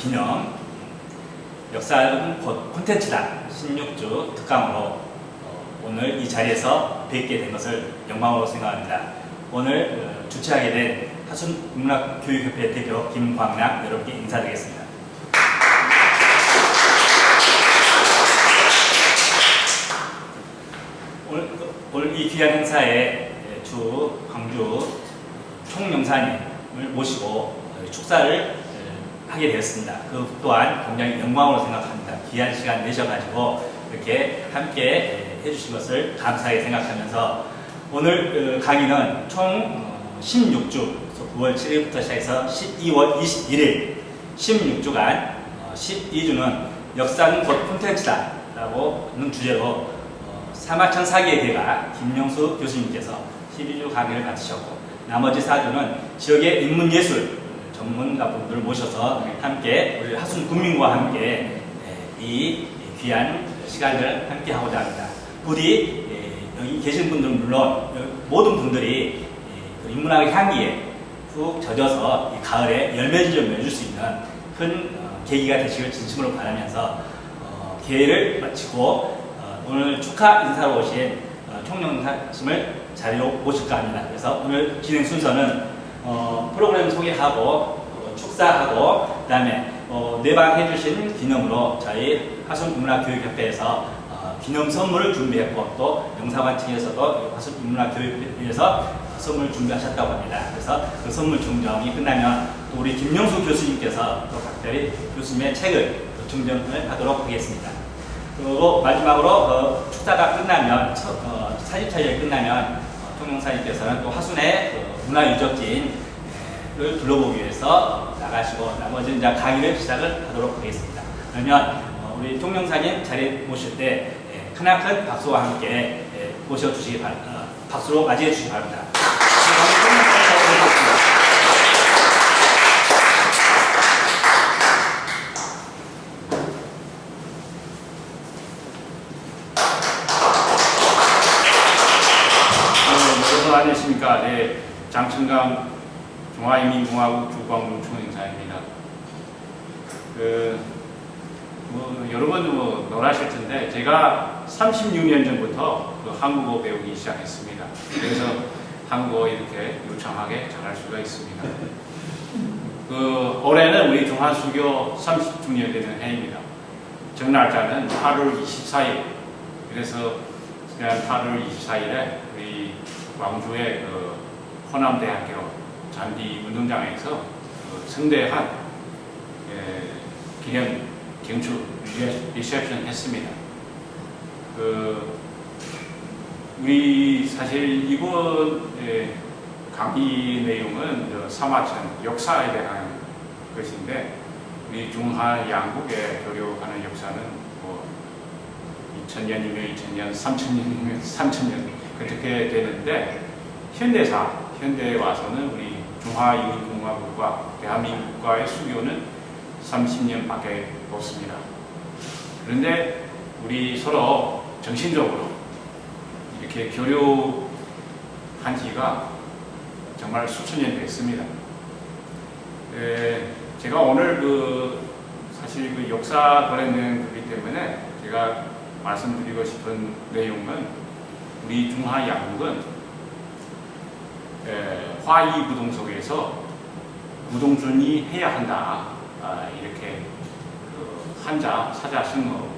기념 역사는 곧 콘텐츠다 16주 특강으로 어, 오늘 이 자리에서 뵙게 된 것을 영광으로 생각합니다. 오늘 어, 주최하게 된 하순문학교육협회 대표 김광락 여러분께 인사드리겠습니다. 오늘, 이 귀한 행사에 주 광주 총영사님을 모시고 축사를 하게 되었습니다. 그 또한 굉장히 영광으로 생각합니다. 귀한 시간 내셔가지고 이렇게 함께 해주신 것을 감사하게 생각하면서 오늘 강의는 총 16주, 9월 7일부터 시작해서 12월 21일 16주간 12주는 역사는 곧 콘텐츠다 라고 하는 주제로 사마천 사기의 대가 김영수 교수님께서 12주 강의를 맡으셨고 나머지 4주는 지역의 인문예술 전문가분들을 모셔서 함께 우리 하순 국민과 함께 이 귀한 시간을 함께 하고자 합니다. 부디 여기 계신 분들은 물론 모든 분들이 그 인문학의 향기에 푹 젖어서 이 가을에 열매를 좀 맺을 수 있는 큰 어, 계기가 되시길 진심으로 바라면서 어, 기회를 마치고 어, 오늘 축하 인사로 오신 총영사님을 자리로 모실까 합니다. 그래서 오늘 진행 순서는 어, 프로그램 소개하고 어, 축사하고 그다음에 어, 내방 해 주신 기념으로 저희 하순문화교육협회에서 어, 기념 선물을 준비했고 또 영사관 측에서도 하순문화교육협회에서 선물 준비하셨다고 합니다. 그래서 그 선물 증정이 끝나면 또 우리 김영수 교수님께서 또 각별히 교수님의 책을 또 증정을 하도록 하겠습니다. 그리고 마지막으로 어, 축사가 끝나면 첫, 어, 사진 촬영이 끝나면 어, 통영사님께서는 또 하순의 그 문화 유적지를 둘러보기 위해서 나가시고 나머지 이제 강의를 시작을 하도록 하겠습니다. 그러면 어, 우리 통영사님 자리 모실 때 예, 크나큰 박수와 함께 예, 모셔주시기 바랍니다. 어, 박수로 맞이해 주시기 바랍니다. 장춘강 중화인민공화국 주광동 총행사입니다. 그, 뭐, 여러분 뭐 놀라실 텐데, 제가 36년 전부터 그 한국어 배우기 시작했습니다. 그래서 한국어 이렇게 유창하게 잘할 수가 있습니다. 그, 올해는 우리 중화수교 30주년 되는 해입니다. 정날짜는 8월 24일. 그래서 지난 8월 24일에 우리 광주의 그 호남대학교 잔디 운동장에서 그 성대한 예, 기념 경축 리셉션 했습니다. 그 우리 사실 이번 예, 강의 내용은 저 사마천 역사에 대한 것인데 우리 중하 양국에 교류하는 역사는 뭐 2000년이면 2000년, 3000년이면 3000년 그렇게 되는데 현대사, 현대에 와서는 우리 중화인민공화국과 대한민국과의 수교는 30년밖에 없습니다. 그런데 우리 서로 정신적으로 이렇게 교류한 지가 정말 수천 년 됐습니다. 에, 제가 오늘 그 사실 그 역사 관련된 거기 때문에 제가 말씀드리고 싶은 내용은 우리 중화 양국은 화이 부동 속에서 부동준이 해야 한다 아, 이렇게 그 한자 사자 승어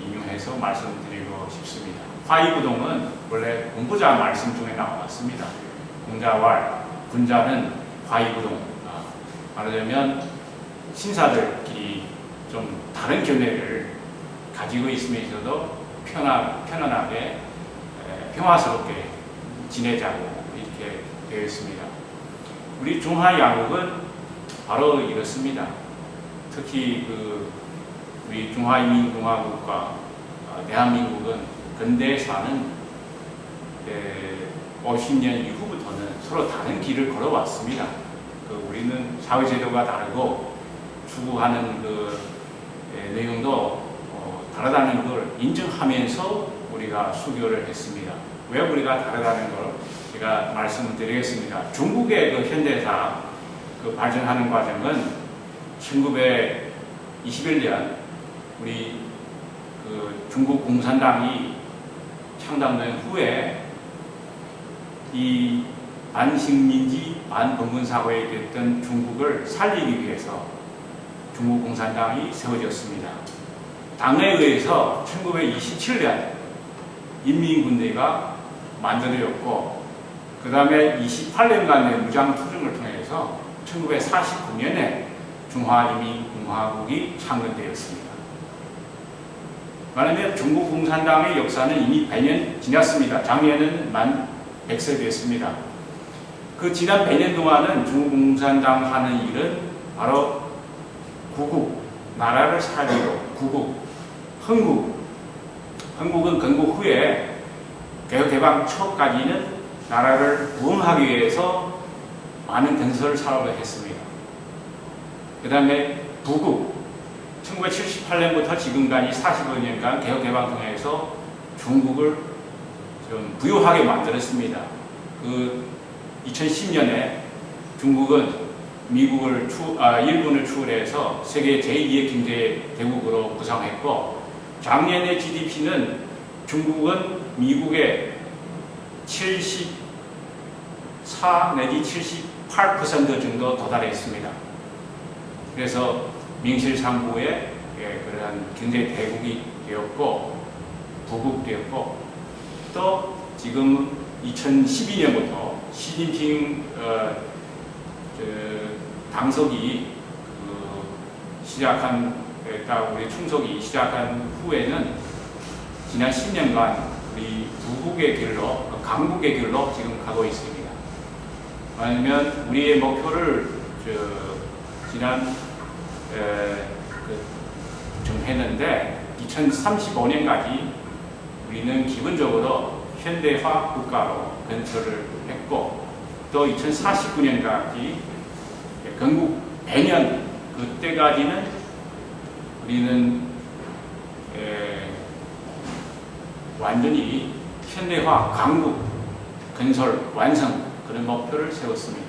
인용해서 말씀드리고 싶습니다. 화이 부동은 원래 공부자 말씀 중에 나왔습니다. 공자왈 군자는 화이 부동 아, 말하자면 신사들끼리 좀 다른 견해를 가지고 있으면서도 편안, 편안하게 평화스럽게 지내자고 되어 있습니다. 우리 중화 양국은 바로 이렇습니다. 특히 그 우리 중화인민공화국과 대한민국은 근대사는 50년 이후부터는 서로 다른 길을 걸어왔습니다. 그 우리는 사회제도가 다르고 추구하는 그 내용도 어, 다르다는 걸 인정하면서 우리가 수교를 했습니다. 왜 우리가 다르다는 걸 제가 말씀을 드리겠습니다. 중국의 그 현대사 그 발전하는 과정은 1921년 우리 그 중국 공산당이 창당된 후에 이 반식민지 반봉건 사회에 됐던 중국을 살리기 위해서 중국 공산당이 세워졌습니다. 당에 의해서 1927년 인민군대가 만들어졌고 그 다음에 28년간의 무장 투쟁을 통해서 1949년에 중화인민공화국이 창건되었습니다. 말하면 중국 공산당의 역사는 이미 100년 지났습니다. 작년에는 만 100세 됐습니다. 그 지난 100년 동안은 중국 공산당 하는 일은 바로 구국, 나라를 살리고 구국, 흥국. 흥국은 건국 후에 개혁개방 초까지는 나라를 부흥하기 위해서 많은 건설 사업을 했습니다. 그 다음에 부국, 1978년부터 지금까지 45년간 개혁개방 통해서 중국을 좀 부유하게 만들었습니다. 그 2010년에 중국은 미국을 추, 아, 일본을 추월해서 세계 제2의 경제 대국으로 구성했고 작년의 GDP는 중국은 미국의 74 내지 78% 정도 도달했습니다. 그래서 명실상부의 예, 그러한 경제 대국이 되었고 부국되었고 또 지금 2012년부터 시진핑 어, 그 당석이 그 시작한 딱 우리 충석이 시작한 후에는 지난 10년간 우리 부국의 길로 강국의 길로 지금 가고 있습니다. 아니면 우리의 목표를 저 지난 에, 그, 좀 했는데 2035년까지 우리는 기본적으로 현대화 국가로 건설을 했고 또 2049년까지 건국 100년 그때까지는 우리는 에, 완전히 현대화 강국 건설 완성 그런 목표를 세웠습니다.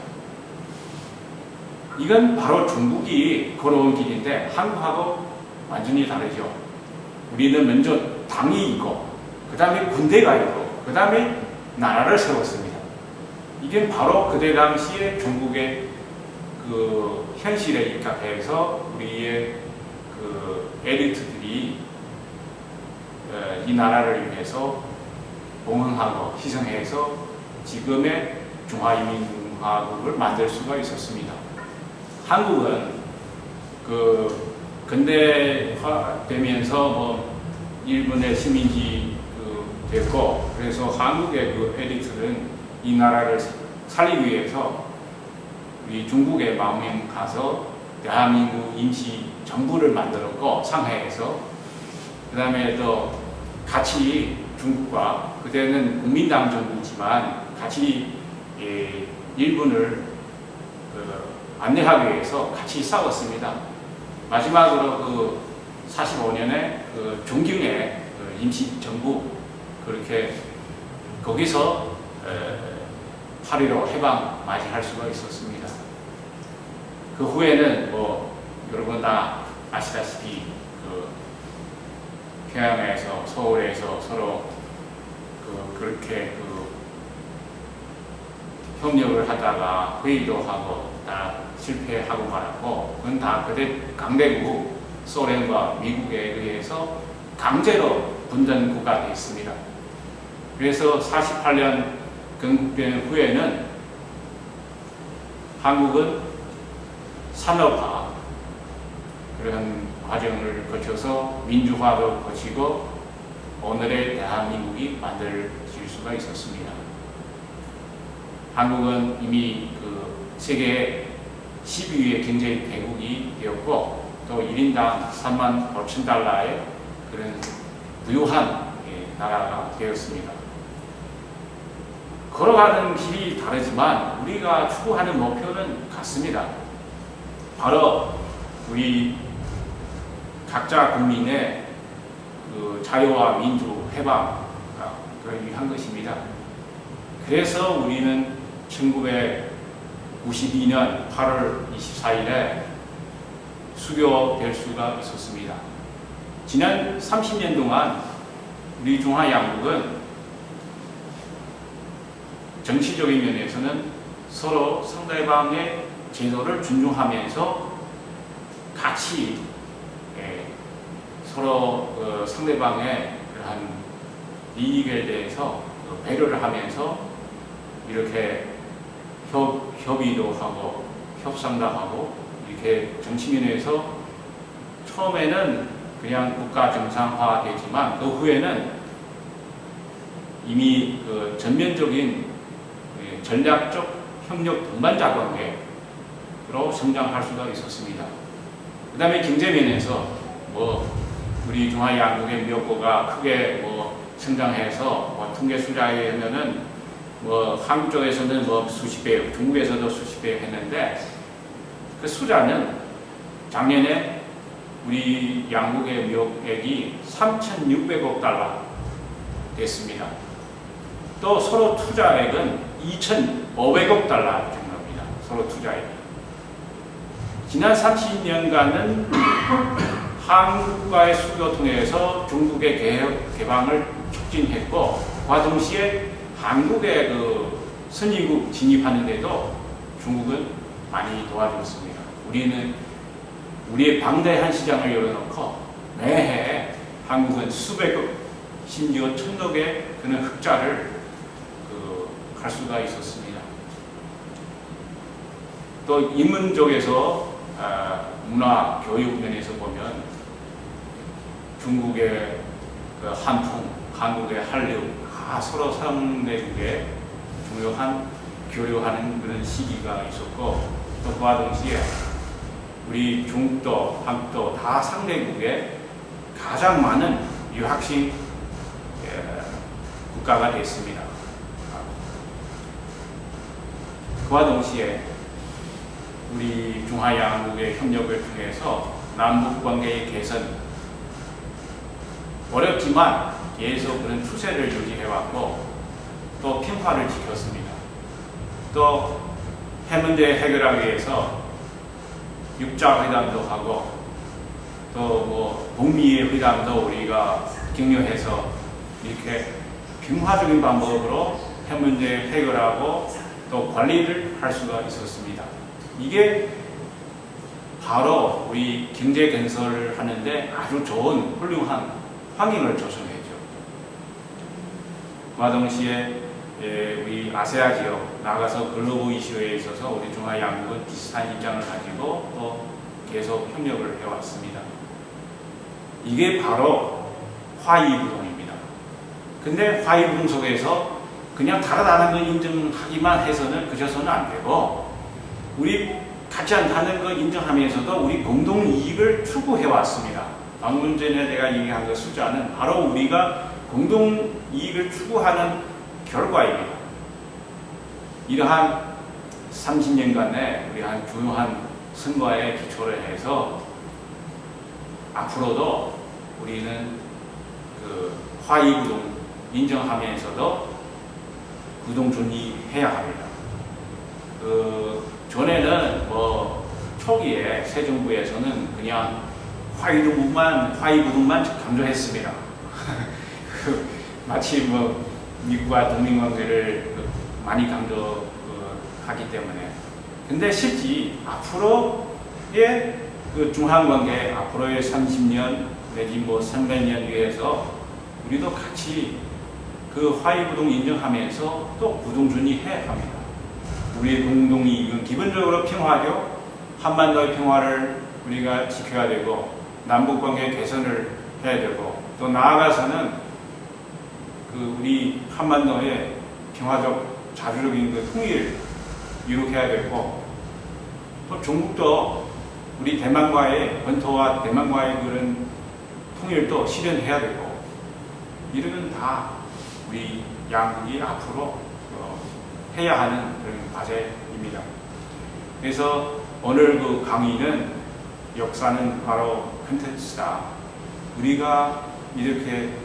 이건 바로 중국이 걸어온 길인데 한국하고 완전히 다르죠. 우리는 먼저 당이 있고 그 다음에 군대가 있고 그 다음에 나라를 세웠습니다. 이게 바로 그때 당시에 중국의 그 현실에 입각해서 우리의 그 에리트들이 어, 이 나라를 위해서 봉헌하고 희생해서 지금의 중화인민공화국을 만들 수가 있었습니다. 한국은 그 근대화되면서 뭐 일본의 식민지 그 됐고 그래서 한국의 그 에리트는 이 나라를 살리기 위해서 우리 중국의 망명 가서 대한민국 임시 정부를 만들었고 상하이에서 그 다음에 또 같이 중국과 그때는 국민당 정부지만 같이 예, 일본을 그 안내하기 위해서 같이 싸웠습니다. 마지막으로 그 45년에 그 존경의 그 임시 정부 그렇게 거기서 8.15 해방 맞이할 수가 있었습니다. 그 후에는 뭐 여러분 다 아시다시피 그 평양에서 서울에서 서로 그 그렇게 그 협력을 하다가 회의도 하고 다 실패하고 말았고 그건 다 그때 강대국 소련과 미국에 의해서 강제로 분단국가 되었습니다. 그래서 48년 건국된 후에는 한국은 산업화 그런 과정을 거쳐서 민주화도 거치고 오늘의 대한민국이 만들어질 수가 있었습니다. 한국은 이미 그 세계 12위의 경제 대국이 되었고 또 1인당 3만 5천 달러의 그런 부유한 예, 나라가 되었습니다. 걸어가는 길이 다르지만 우리가 추구하는 목표는 같습니다. 바로 우리 각자 국민의 그 자유와 민주 해방을 위한 것입니다. 그래서 우리는 1992년 8월 24일에 수교될 수가 있었습니다. 지난 30년 동안 우리 중화 양국은 정치적인 면에서는 서로 상대방의 제도를 존중하면서 같이 예, 서로 어, 상대방의 그러한 이익에 대해서 그 배려를 하면서 이렇게 협, 협의도 하고 협상도 하고 이렇게 정치면에서 처음에는 그냥 국가 정상화 되지만 그 후에는 이미 그 전면적인 예, 전략적 협력 동반자 관계로 성장할 수가 있었습니다. 그 다음에 경제면에서 뭐 우리 중화 양국의 미역고가 크게 뭐 성장해서 뭐 통계 수자에 하면은 뭐 한국 쪽에서는 뭐 수십 배, 중국에서도 수십 배 했는데 그 수자는 작년에 우리 양국의 미역액이 3,600억 달러 됐습니다. 또 서로 투자액은 2,500억 달러 정도입니다. 서로 투자액. 지난 30년간은 한국과의 수교 통해서 중국의 개방을 촉진했고, 그와 동시에 한국의 그 선진국 진입하는데도 중국은 많이 도와줬습니다. 우리는 우리의 방대한 시장을 열어놓고 매해 한국은 수백억, 심지어 천억의 그런 흑자를 그 갈 수가 있었습니다. 또 인문적에서 아, 문화 교육 면에서 보면 중국의 그 한풍, 한국의 한류 다 서로 상대국에 중요한 교류하는 그런 시기가 있었고 또 그와 동시에 우리 중국도 한국도 다 상대국에 가장 많은 유학생 예, 국가가 됐습니다. 그와 동시에 우리 중화 양국의 협력을 통해서 남북 관계의 개선 어렵지만 계속 그런 추세를 유지해왔고 또 평화를 지켰습니다. 또 해문제 해결하기 위해서 육자 회담도 하고 또뭐 북미 회담도 우리가 격려해서 이렇게 평화적인 방법으로 해문제 해결하고 또 관리를 할 수가 있었습니다. 이게 바로 우리 경제 건설을 하는데 아주 좋은 훌륭한 환경을 조성했죠. 그와 동시에 예, 우리 아세아 지역 나가서 글로벌 이슈에 있어서 우리 중화 양국은 비슷한 입장을 가지고 또 계속 협력을 해왔습니다. 이게 바로 화이부동입니다. 근데 화이부동 속에서 그냥 다르다는 걸 인정하기만 해서는 그쳐서는 안 되고 우리 같지 않다는 걸 인정하면서도 우리 공동 이익을 추구해 왔습니다. 방금 전에 내가 얘기한 그 숫자는 바로 우리가 공동 이익을 추구하는 결과입니다. 이러한 30년간의 우리 한 중요한 선거에 기초를 해서 앞으로도 우리는 그 화이구동 인정하면서도 구동 존의해야 합니다. 그 전에는 뭐 초기에 새 정부에서는 그냥 화이구동만 화이구동만 강조했습니다. 그 마치 뭐 미국과 동맹 관계를 그 많이 강조하기 때문에 근데 실제 앞으로의 그 중한 관계 앞으로의 30년 내지 뭐 300년 위해서 우리도 같이 그 화이구동 인정하면서 또 구동준의해야 합니다. 우리의 공동 이익은 기본적으로 평화죠. 한반도의 평화를 우리가 지켜야 되고 남북 관계 개선을 해야 되고 또 나아가서는 그 우리 한반도의 평화적 자주적인 그 통일을 이룩해야 되고 또 중국도 우리 대만과의 본토와 대만과의 그런 통일도 실현해야 되고 이러면 다 우리 양국이 앞으로 어, 해야 하는 그런 과제입니다. 그래서 오늘 그 강의는 역사는 바로 컨텐츠다. 우리가 이렇게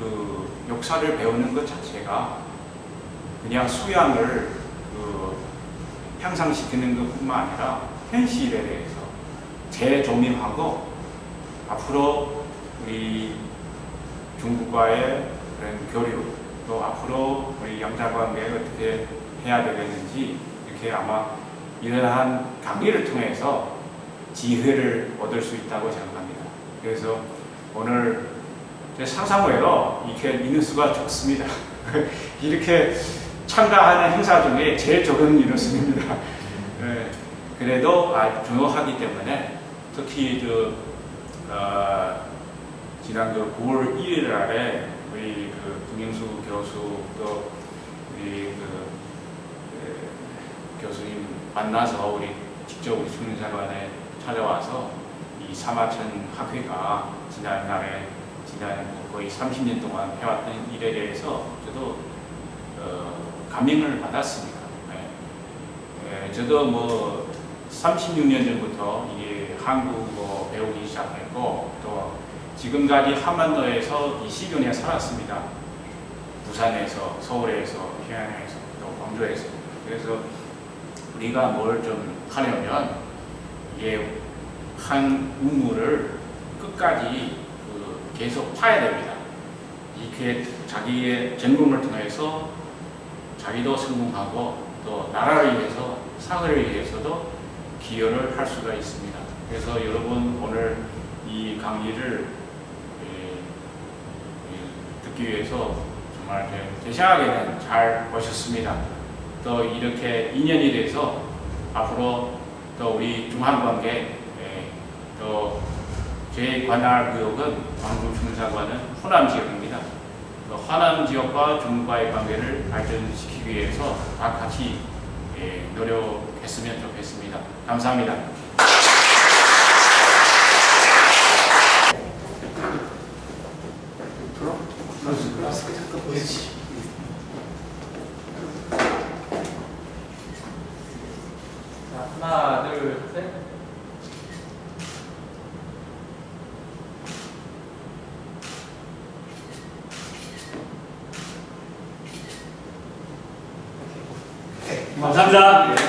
그 역사를 배우는 것 자체가 그냥 수양을 그 향상시키는 것 뿐만 아니라 현실에 대해서 재조명하고 앞으로 우리 중국과의 그런 교류 또 앞으로 우리 양자관계 어떻게 해야 되겠는지 이렇게 아마 이러한 강의를 통해서 지혜를 얻을 수 있다고 생각합니다. 그래서 오늘 제 상상외로 이렇게 있는 수가 좋습니다. 이렇게 참가하는 행사 중에 제일 적은 인원수입니다. 예, 그래도 아, 중요하기 때문에 특히 저 어, 지난 그 9월 1일 날에 우리 그 김영수 교수 또 우리 그 에, 교수님 만나서 우리 직접 우리 중사관에 찾아와서 이 사마천 학회가 지난 날에 지난 거의 30년 동안 해왔던 일에 대해서 저도 어, 감명을 받았습니다. 네. 에, 저도 뭐 36년 전부터 이게 한국어 배우기 시작했고 또 지금까지 한반도에서 20여 년 살았습니다. 부산에서, 서울에서, 평양에서, 또 광주에서. 그래서 우리가 뭘 좀 하려면 이게 한 우물을 끝까지 그 계속 파야 됩니다. 이게 자기의 전공을 통해서 자기도 성공하고 또 나라를 위해서 사회를 위해서도 기여를 할 수가 있습니다. 그래서 여러분 오늘 이 강의를 예, 예, 듣기 위해서 정말 생각에는 잘 오셨습니다. 또 이렇게 인연이 돼서 앞으로 또 우리 중한 관계 예, 또 제 관할 구역은 광주 중사관은 호남 지역입니다. 또 호남 지역과 중국과의 관계를 발전시키기 위해서 다 같이 예, 노력했으면 좋겠습니다. 감사합니다. হামজা